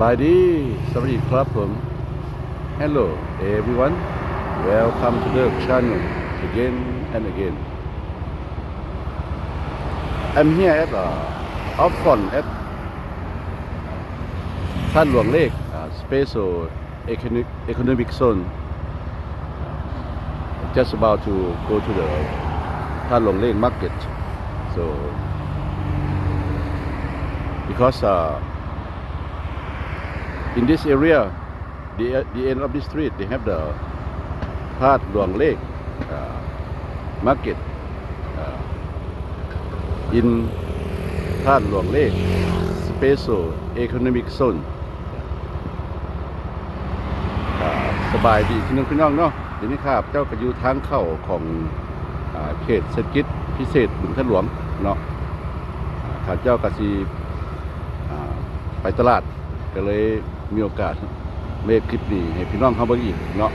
บายดีสวัสดีครับผม Hello everyone welcome to the channel again and again I'm here at uh, up front at ท่านหลวงเลข uh, Special Economic, Economic Zone just about to go to the ท่านหลวงเลข market so because uh, in this area the, the end of the street they have the พาดหลวงเลข uh, market uh, in พาดหลวงเลข special economic zone สบายดีพี่น้องพี่น้องเนาะเดี๋ยวนี้ครับเจ้าก็อยู่ทางเข้าของอเขตเศรษฐกิจพิเศษบึงท่านหลวงเนาะข้าเจ้าก็สิอ่าไปตลาดก็เลย มีโอกาสเมคคลิปนี้ให้พี่น้องเขาเบิ่งอีกเนาะ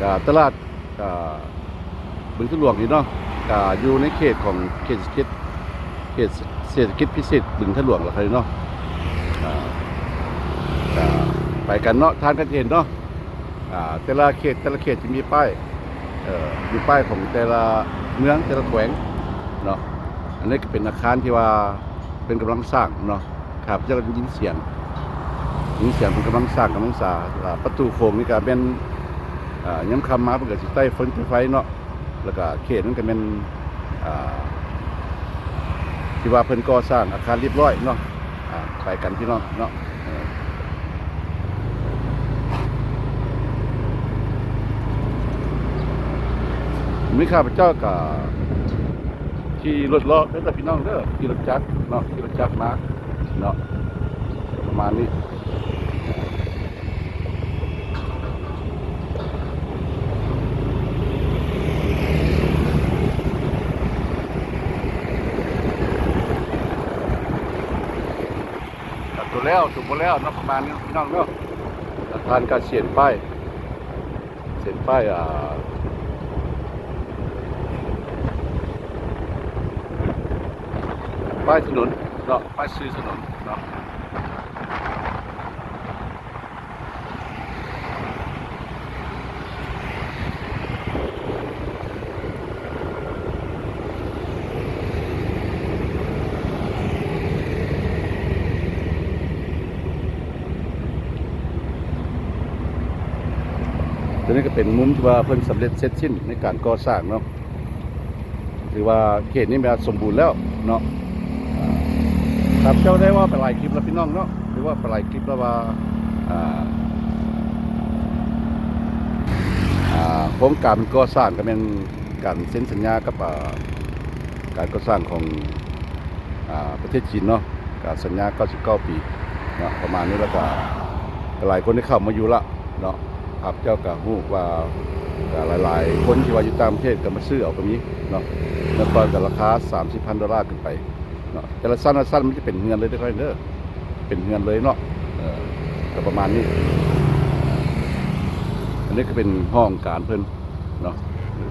กตลาดอ่าบึงท่านหลวงนี่เนาะกอยู่ในเขตของเขตเศรษฐกิจเขตเศรษฐกิจพิเศษบึงท่านหลวงล่ะครับเนาะอ่าไปกันเนาะทานกันเห็นเนาะอ่าแต่ละเขตแต่ละเขตจะมีป้ายอ่อมีป้ายของแต่ละเมืองแต่ละแขวงเนาะอันนี้ก็เป็นอาคารที่ว่าเป็นกำลังสร้างเนาะครับจะยินเสียง ยินเสียงเป็นกำลังสร้างกำลังสาประตูโค้งนี่ก็เป็นย้ำคำมาเพื่อสิใต้ฝนไฟเนาะแล้วก็เขตนั้นก็เป็นที่ว่าเพิ่นก่อสร้างอาคารเรียบร้อยเนาะไปกันพี่น้องเนาะมีข้าพเจ้ากับขี่รถลาะเป็นแต่พี่น้องเด้อขี่รถจักรเนาะขี่รถจักรมาเนาะประมาณนี้ ตัวแล้วถูกหมดแล้วนาะประมาณนี้พี่น้องเนาะทานการเสียนป้ายเสียนป้ายอ่าป้ายถนนเนาะป้ายซื้อถนนเนาะ เป็นมุมที่ว่าเพิ่นสำเร็จเสร็จสิ้นในการก่อสร้างเนาะถือว่าเขตนี้มันสมบูรณ์แล้วเนาะครับเจ้าได้ว่าเป็นหลายคลิปแล้วพี่น้องเนาะหรือว่าเป็นหลายคลิปแล้วว่าอ่าอ่าโครงการก่อสร้างก็เป็นการเซ็นสัญญากับการก่อสร้างของอประเทศจีนเนาะการสัญญา 99 ปีเนาะประมาณนี้แล้วก็หลายคนได้เข้ามาอยู่ละเนาะ ครับเจ้าก็ฮู้ว่าก็หลายๆ คนที่ว่าอยู่ต่างประเทศก็มาซื้อเอาตรงนี้เนาะแล้วก็กับราคา30,000ดอลลาร์ขึ้นไปเนาะแต่ละสั้นละสั้นมันจะเป็นเงินเลยได้ค่อยเด้อเป็นเงินเลยเนาะเออก็ประมาณนี้ อันนี้ก็เป็นห้องการเพิ่นเนาะ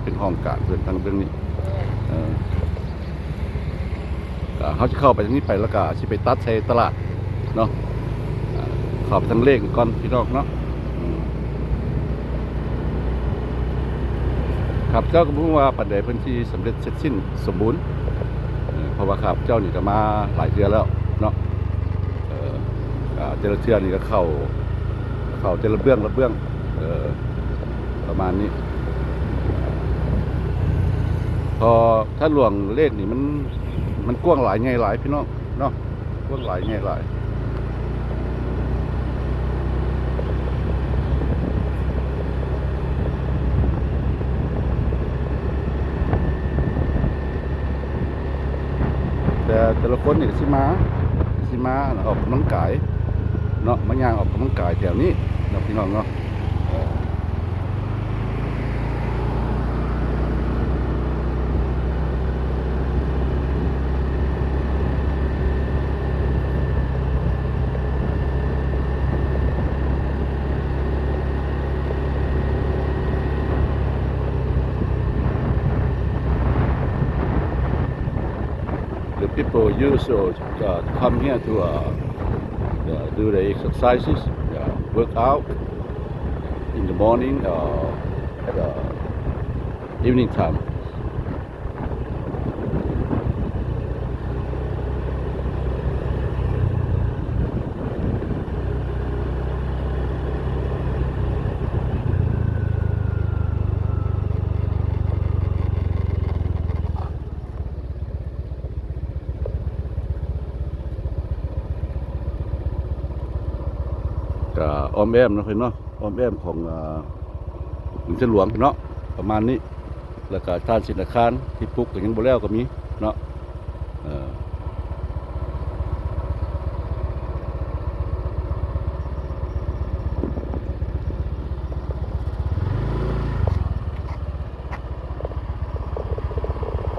เป็นห้องการเพิ่นทางเรื่องนี้เออเขาจะเข้าไปทางนี้ไปแล้วก็สิไปตัดใส่ตลาดเนาะข้าไปทางเลขก่อนพี่น้องเนาะอืม ครับเจ้าก็บอกว่าปัจจัยพื้นที่สำเร็จเสร็จสิ้นสมบูรณ์เพราะว่าข้าพเจ้านี่ก็มาหลายเทือแล้วเนาะเอออ่าเจระเทือนี่ก็เข้าเข้าเจระเบื้องระเบื้องอประมาณนี้ พอถ้าหลวงเลขนี่มันมันกว้างหลายไงหลายพี่น้องเนาะกว้างหลายไงหลาย แต่แต่ละคนนี่ก็สิมาสิมาออกกำลังกายเนาะมายางออกกำลังกายแถวนี้เนาะพี่น้องเนาะ people use uh, uh, come here to uh, yeah, do the exercises, work out in the morning or at the evening time. อ้อมแอมนะเพิ่นเนาะอ้อมแอมของหลวงเจ้หลวงเนาะประมาณนี้ แล้วก็ท่านสินอาคารที่ปลุกก็ยังบ่แล้วก็มีเนาะเออ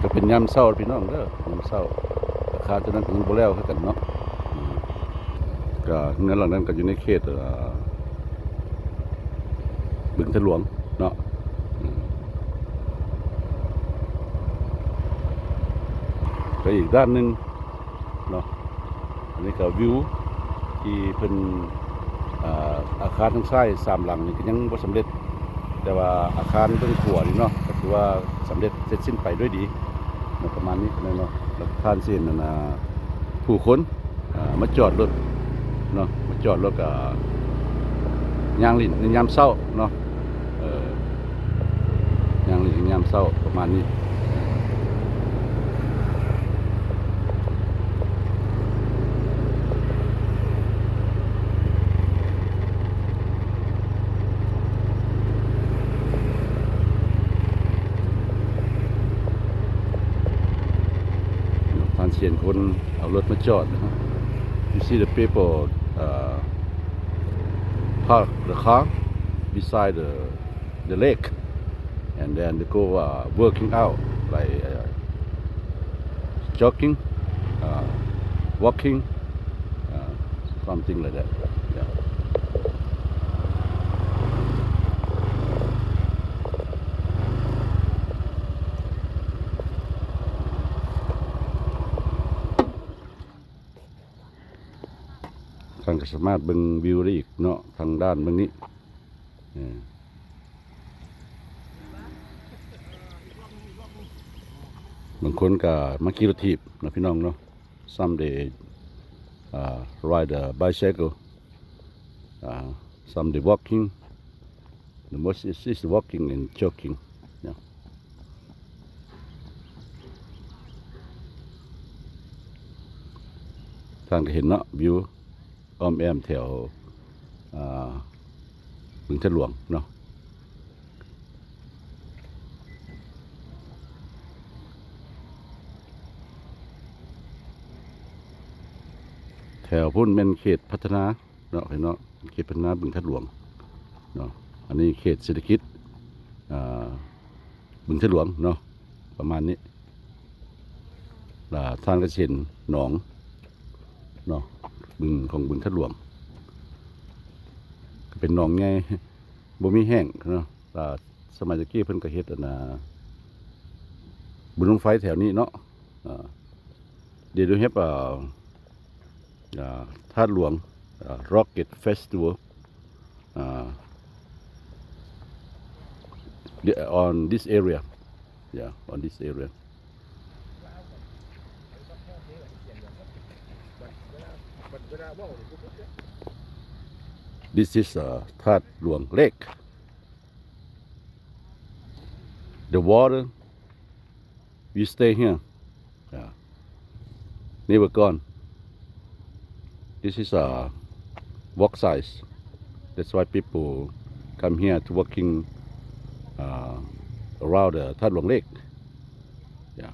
ก็เป็นยามเช้าพี่น้องเด้อยามเช้าอาคารตัวนั้นก็ยังบ่แล้วคือกันเนาะก็เงินเหล่านั้นก็อยู่ในเขตเอ่อ บึงทะหลวงเนาะอืมก็อีกด้านหนึ่งเนาะอันนี้ก็วิวที่เพิ่นอาคารทั้งซ้ายสามหลังนี่ก็ยังบ่สำเร็จ แต่ว่าอาคารเบื้องขวานี่เนาะก็ถือว่าสำเร็จเสร็จสิ้นไปด้วยดีประมาณนี้เนาะแล้วท่านเส้นนั่นน่ะผู้คนมาจอดรถเนาะมาจอดรถกับยางลินในยามเศร้าเนาะ อยางลินในยามเศร้าประมาณนี้ทานเสียนคนเอารถมาจอดนะครับ you see the people uh, park the car beside the the lake and then they go uh, working out like uh, jogging uh, walking uh, something like that yeah. ท่านก็สามารถเบิ่งวิวได้อีกเนาะทางด้านเบิ่งนี้ บางคนก็มาขี่รถถีบนะพี่น้องเนาะ some they uh, ride a bicycle uh, some they walking the most is, is walking and jogging เนี่ยท่านก็เห็นเนาะวิว อ้อมแอมแถวอ่าบึงทะหลวงเนาะ แถวพุ่นเป็นเขตพัฒนาเนาะเห็นเนาะเขตพัฒนาบึงทะหลวงเนาะอันนี้เขตเศรษฐกิจบึงทะหลวงเนาะประมาณนี้ล่าทานก็เห็นหนองเนาะบึงของบึงทะหลวงเป็นหนองไงบ่มีแห้งเนาะอ่าสมัยตะกี้เพิ่นก็เฮ็ดอันน่ะบุญลงไฟแถวนี้เนาะอ่าเดี๋ยวดูเฮ็ดอ่อ่า ธาตุหลวงอ่า Rocket Festival อ่า the- on this area yeah on this area This is uh, Thad Luang Lake. The water, we stay here. Yeah. Never gone. This is a walk size. That's why people come here to walking uh, around the Thad Luang Lake. Yeah.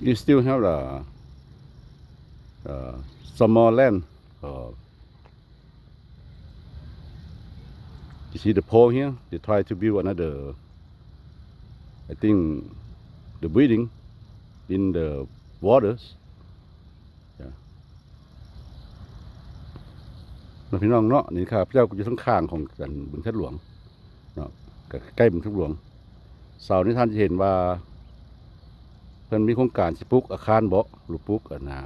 You still have the uh, some more land. Uh, you see the pole here? They try to build another, I think, the building in the waters. Yeah. น้องพี่น้องเนาะนี่ครับเจ้าก็อยู่ทั้งข้างของกันบึงทัดหลวงเนาะใกล้บึงทัดหลวงเสาร์นี้ท่านจะเห็นว่าเพิ่นมีโครงการสิปลูกอาคารบ่หรือปลูกอันน่ะ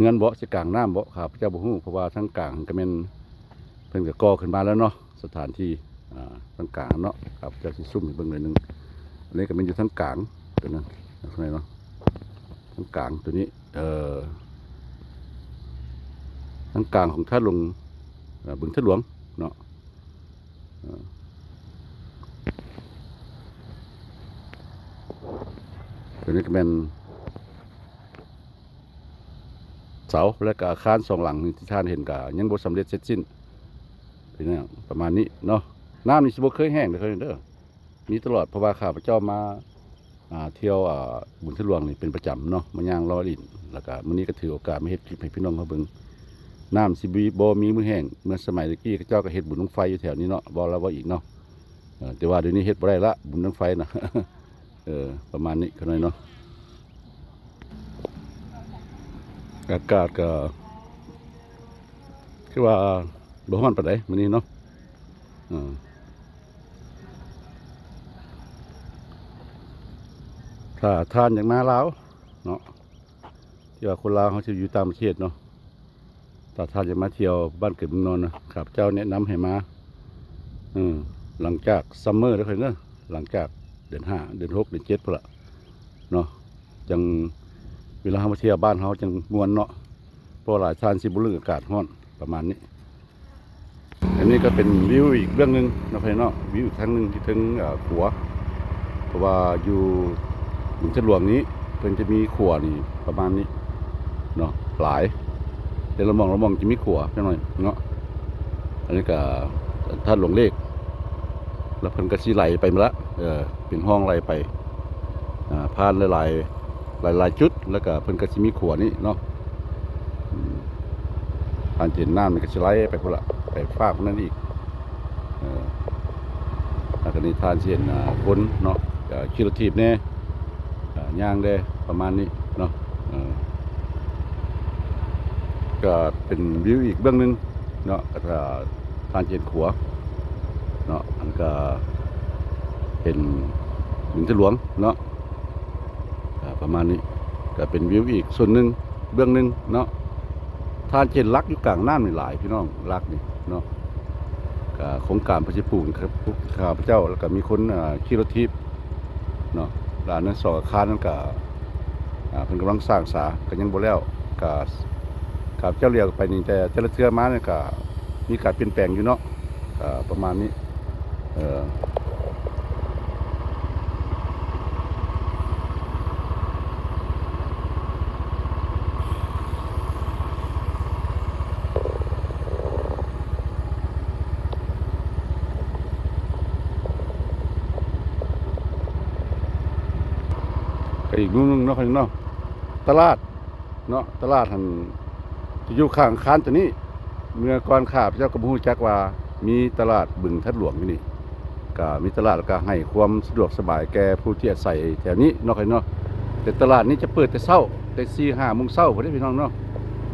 เงินบ่สิกลางน้ำบ่ครับพระเจ้าบ่ฮู้เพราะว่าทั้งกลางก็แม่นเพิ่นก็ก่อขึ้นมาแล้วเนาะสถานที่อ่าทั้งกลางเนาะครับเจ้าสิซุ่มให้เบิ่งหน่อยหนึงอันนี้ก็แม่นอยู่ทั้งกลางตัวนั้นข้างในเนาะ ทั้งกลางตัวนี้ เออทั้งกลางของท่าลงบึงท่าหลวงเนาะตัวนี้ก็เป็นเสาและก็อาคารสองหลังที่ท่านเห็นก็ยังบ่สำเร็จเสร็จสิ้นเป็นอย่ประมาณนี้เนาะน้ำนี่สิบ่เคยแห้งเลยเคยเด้อมีตลอดเพราะว่าข้าพเจ้ามา เที่ยวบุญทะหลวงนี่เป็นประจำเนาะมาย่างรอลินแล้วก็มื้อนี้ก็ถือโอกาสมาเฮ็ดคลิปให้พี่น้องเขาเบิ่งน้ำสิบีบมีมือแห้งเมื่อสมัยตะกี้เจ้าก็เฮ็ดบุญน้องไฟอยู่แถวนี้เนาะบอกแล้วว่าอีกเนาะเออแต่ว่าเดี๋ยวนี้เฮ็ดบ่ได้ละบุญน้องไฟนะเออประมาณนี้ก็หน่อยเนาะอากาศก็คือว่าบ่ร้อนปานใดมื้อนี้เนาะเออ ถ้าทานอย่างนาลาวเนาะที่ว่าคนลาวเขาจะอยู่ตามประเทศเนาะถ้าทานจะมาเที่ยวบ้านเกิดเมืองนอนนะครับเจ้าแนะนำให้มาอืมหลังจากซัมเมอร์แล้วค่อยเนอะหลังจากเดือนห้าเดือนหกเดือนเจ็ดพอละเนาะจังเวลาเขามาเที่ยวบ้านเขาจังมวนเนาะเพราะหลายท่านสิบุรุษอากาศร้อนประมาณนี้ อันนี้ก็เป็นวิวอีกเรื่องหนึ่งนะพี่เนาะวิวอีกครั้งหนึ่งที่ถึงขัวเพราะว่าอยู่ มุนฉลวงนี้เพิ่นจะมีขัวนี่ประมาณนี้เนาะหลายเดี๋ยวเรามองเรามองจะมีขัวจังหน่อยเนาะอันนี้ก็ท่านหลวงเลข แล้วเพิ่นก็สิไหลไปมาละเออเป็นห้องไหลไปอ่าผ่านหลายๆหลายจุด แล้วก็เพิ่นก็สิมีขัวนี่เนาะผ่านเห็นน้ำมันก็สิไหลไปพุ่นละไปฟากนั่นอีกเออแล้วก็นี่ทานสิเห็นอ่าคนเนาะก็ขี่รถถีบแน่อ่า ย่างได้ประมาณนี้เนาะก็เป็นวิวอีกเบื้องหนึงเนาะก็จะทานเจนขัวเนาะอันก็เป็นหญิงทะหลวงเนาะประมาณนี้ก็เป็นวิวอีกส่วนหนึ่งเบื้องหนึงเนาะทานเจนรักอยู่กลางน้ำนี่หลายพี่น้องรักนี่เนาะก็โครงการพระเจ้าปู่ครับข้าพเจ้าแล้วก็มีคนขี่รถทิพย์เนาะ ร้านนั้นสองอาคารนั้นก็เป็นกำลังสร้างสาก็ยังบ่แล้วก็ครับเจ้าเรียกไปนี่แต่เจ้าเทือมาเนี่ยก็มีการเปลี่ยนแปลงอยู่เนาะประมาณนี้เออ อีกนู่นงเนาะคนเนาะตลาดเนาะตลาดหันอยู่ข้างค้านตัวนี้ เมื่อก่อนข้าพเจ้ากระพูจักว่า มีตลาดบึงทัดหลวงนี่ก็มีตลาดก็ให้ความสะดวกสบายแก่ผู้ที่อาศัยแถวนี้เนาะครเนาะแต่ตลาดนี้จะเปิดแต่เช้าแต่สี่ห้าโมงเช้าพอดีพี่น้องเนาะ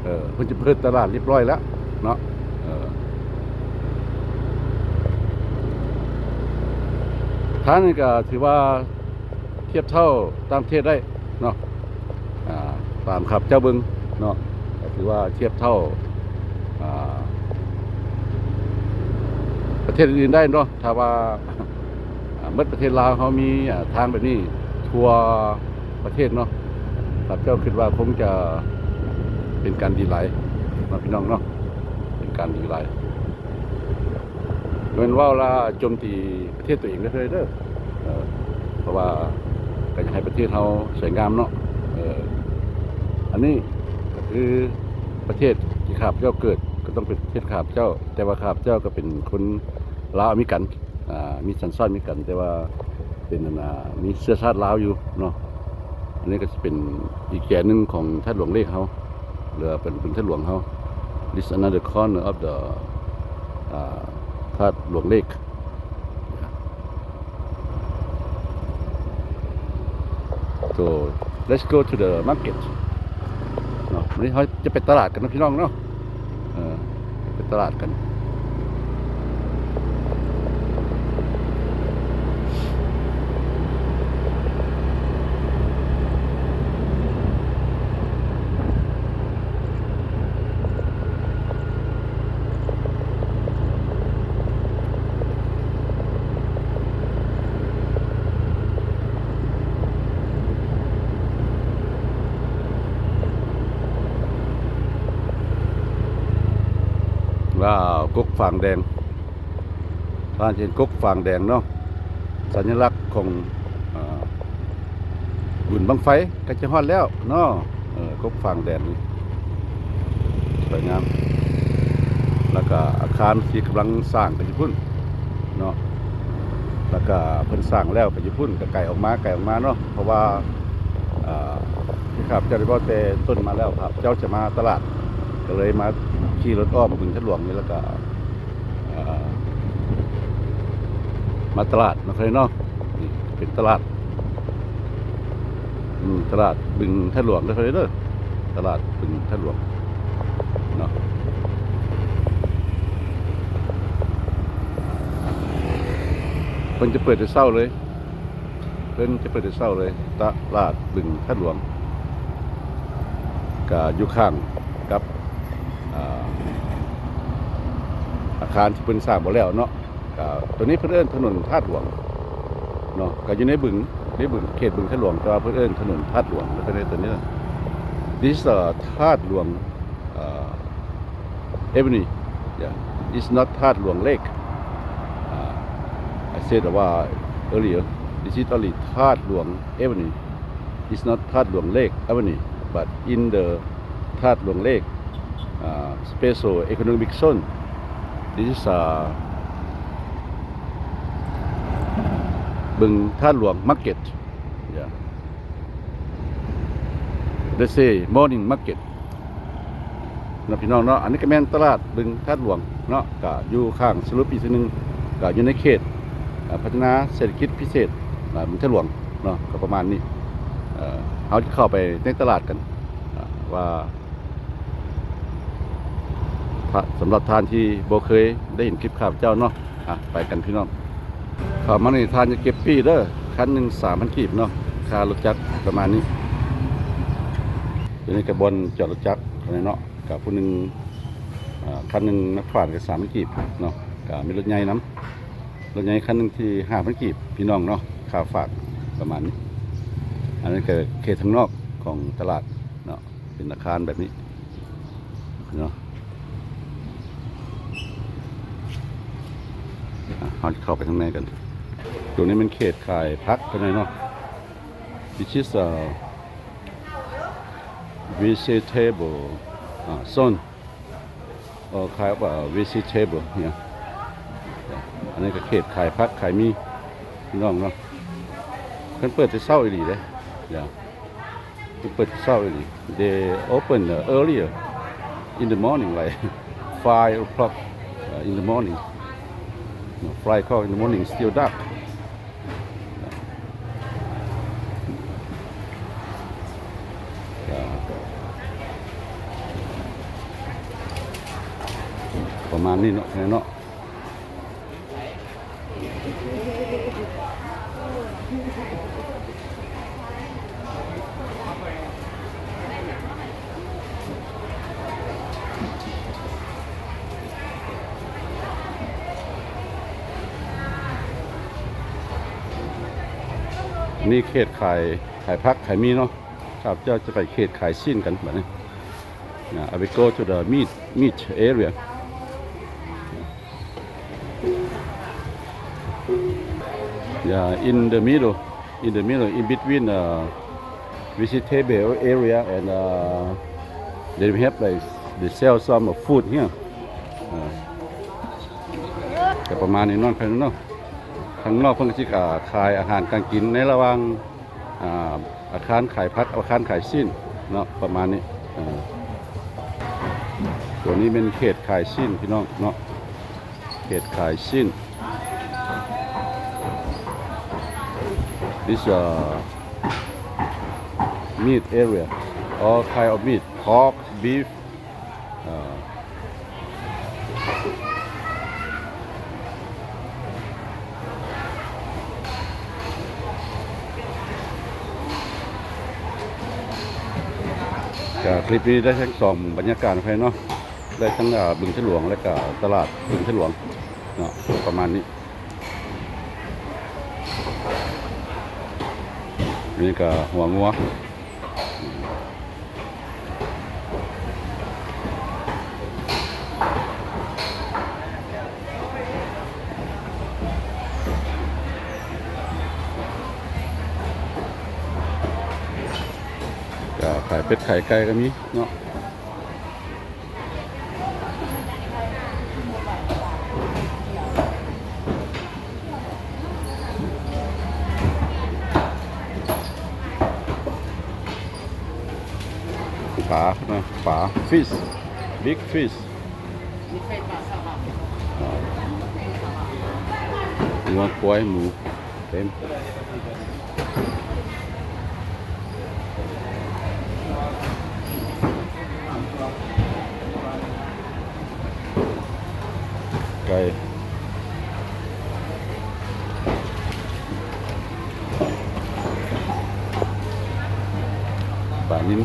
เออเพิ่นจะเปิดตลาดเรียบร้อยแล้วเนาะเออท่านก็ถือว่า เทียบเท่าตามเทศได้เนาะอ่าตามขับเจ้าบึงเนาะถือว่าเทียบเท่าประเทศอื่นได้เนาะถ้าว่าเมื่อประเทศลาวเขามีทางแบบนี้ทัวประเทศเนาะครับเจ้าคิดว่าคงจะเป็นการดีไหลน์นาพี่น้องเนาะเป็นการดีไหลเป็นว่าเราโจมตีประเทศตัวเองได้เลยเด้อเออเพราะว่า ก็อยากให้ประเทศเราสวยงามเนาะเอออันนี้ก็คือประเทศที่ขาพเจ้าเกิดก็ต้องเป็นประเทศขาพเจ้า แต่ว่าขาพเจ้าก็เป็นคนลาวอเมริกันอ่ามีสัญชาติอเมริกัน แต่ว่าเป็นอันน่ะมีเชื้อชาติลาวอยู่เนาะอันนี้ก็จะเป็นอีกแก่หนึ่งของท่านหลวงเลขเขาหรือเป็นเป็นท่านหลวงเขา this another corner of the อ่าท่านหลวงเลข so let's go to the market เนาะวันนี้เขาจะไปตลาดกันนะพี่น้องเนาะเออไปตลาดกัน กกฟางแดงทานเห็นกกฟางแดงเนาะสัญลักษณ์ของอ่าบุญบังไฟก็จะฮอดแล้วเนาะเออกกฟางแดงสวยงามแล้วก็อาคารที่กำลังสร้างกันอยู่พุ่นเนาะแล้วก็เพิ่นสร้างแล้วก็อยู่พุ่นก็ไกลออกมาไกลออกมาเนาะเพราะว่าอ่าครับเจ้าได้บอกแต่ต้นมาแล้วครับ เจ้าจะมาตลาดก็เลยมาขี่รถอ้อมบึงฉลวงนี่แล้วก็ มาตลาดนะเคยเนาะนี่เป็นตลาดตลาดบึงฉลวงนะเคยเด้อตลาดบึงฉลวงเนาะเพิ่นจะเปิดแต่เช้าเลย เพิ่นจะเปิดแต่เช้าเลย ตลาดบึงฉลวงก็อยู่ข้างกับ อาคารที่เพิ่นสร้างบ่แล้วเนาะก็ตัวนี้เพิ่นเอิ้นถนนธาตุหลวงเนาะก็อยู่ในบึงในบึงเขตบึงธาตุหลวงแต่ว่าเพิ่นเอิ้นถนนธาตุหลวงแล้วก็ในตัวนี้นะ This is a ธาตุหลวง uh, avenue yeah it's not ธาตุหลวง lake I said ว่า earlier this is only ธาตุหลวง avenue it's not ธาตุหลวง lake avenue but in the ธาตุหลวง lake special economic zone. This is uh, บึงท่าหลวง market yeah let's say morning market นะพี่น้องเนาะอันนี้ก็แม่นตลาดบึงท่าหลวงเนาะก็อยู่ข้างสรุปอีกทีหนึงก็อยู่ในเขตพัฒนาเศรษฐกิจพิเศษบึงท่าหลวงเนาะก็ประมาณนี้เอ่อเขาจะเข้าไปในตลาดกันว่า สำหรับทานที่โบเคยได้เห็นคลิปข้าพเจ้าเนาะอะไปกันพี่น้องข้ามาในทานจะเก็บปีเด้อคันหนึ่งสามพันกีบเนาะค่ารถจักรประมาณนี้อยู่ในกระบวนจอดรถจักรอะไรเนาะกับผู้หนึ่งอ่าคันหนึ่งนักฝ่านกับสามพันกีบเนาะกับมีรถใหญ่น้ำรถใหญ่คันหนึ่งที่ห้าพันกีบพี่น้องเนาะค่าฝากประมาณนี้ อันนี้นก็เขตทางนอกของตลาดเนาะเป็นอาคารแบบนี้เนาะ อะ เราจะเข้าไปข้างในกัน ตรงนี้มันเขตขายพักกันเลยเนาะ This is a vegetable uh, zone or ขายว่า vegetable เนี่ยอันนี้ก็เขตขายพักขายมีพี่น้องเนาะเพิ่นเปิดแต่เช้าอีหลีเลยอย่าเพิ่นเปิดเช้าอีหลี they open earlier in the morning like 5 o'clock uh, in the morning No, fly call in the morning still dark. Yeah. ประมาณนี้เนาะแค่เนาะ นี่เขตขายขายพักขายมีเนาะครับเจ้าจะไปเขตขายสิ้นกันแบบนี้นะ I will go to the meat meat area yeah in the middle in the middle in between uh, vegetable area and uh, they have like they sell some food here อ่าก็ประมาณนี้เนอนไปเนาะ ข้างนอกเพิ่งจิกาขายอาหารการกินในระหว่างอาคารขายพักอาคารขายสิ้นเนาะประมาณนี้ตัวนี้เป็นเขตขายสิ้นพี่น้องเนาะเขตขายสิ้น this uh, meat area all kind of meat pork beef ก็คลิปนี้ได้ทั้งสองบรรยากาศภายเนาะได้ทั้งอ่าบึงฉลวงและก็ตลาดบึงฉลวงเนาะประมาณนี้นี่ก็หัวงัว เป็ดขายไก่ก็มีเนาะปลาเนาะปลา fish big fish งัวควายหมูเต็ม ไก่ปลานิ้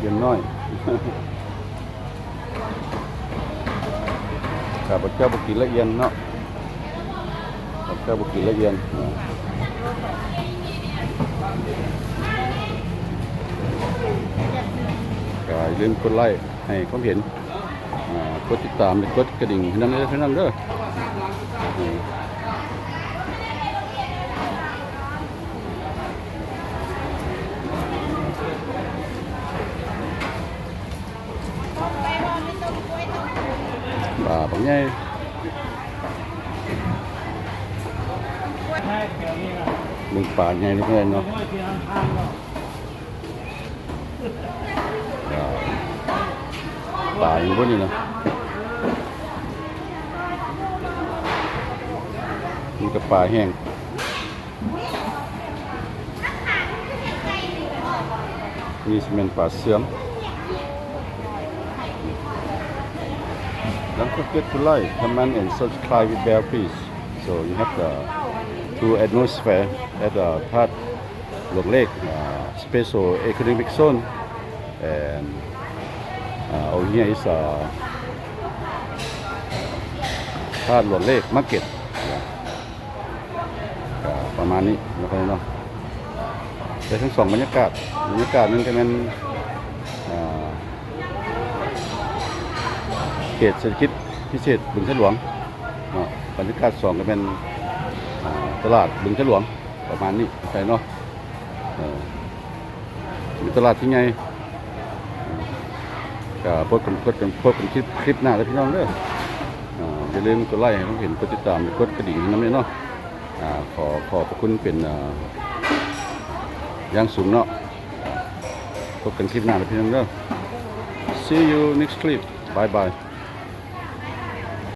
ยนเอียนน้อยข้าพเจ้าบุกินละเอียนเนาะข้าพเจ้าบุกินละเอียนเนาะก็อย่าลืมกดไลค์ให้ความเห็นกดติดตามกดกระดิ่งนั่นเด้อให้นั่นเด้อมปลาบาง ใหญ่มึงปลาใหญ่เพื่อนเนาะอ่าป่าอยู่บนนี่นะนี่ก็ป่าแห้งนี่เป็นป่าเสื่อม forget to like, comment and subscribe with Bear please. So you have the two atmosphere at the part Lok Lake uh, Special Economic Zone and uh, over here is uh, ธาตุหลวงเลขมาร์เก็ตก็ประมาณนี้นะครับเนาะแต่ทั้งสองบรรยากาศบรรยากาศนึงก็เป็นเขตเศรษฐกิจ พิเศษบึงฉลวงเนาะบรรยากาศสองก็เป็นตลาดบึงฉลวงประมาณนี้ใช่เนาะมีตลาดที่ไงก็พบกันพบกันพบกันคลิปคลิปหน้าแล้วพี่น้องเด้ออ่อย่าลืมกดไลค์ให้ผมเห็นกดติดตามกดกระดิ่งน้ำเนี่เนาะขอขอบคุณเป็นอ่าอย่างสูงเนาะพบกันคลิปหน้าแล้วพี่น้องเด้อ see you next clip bye bye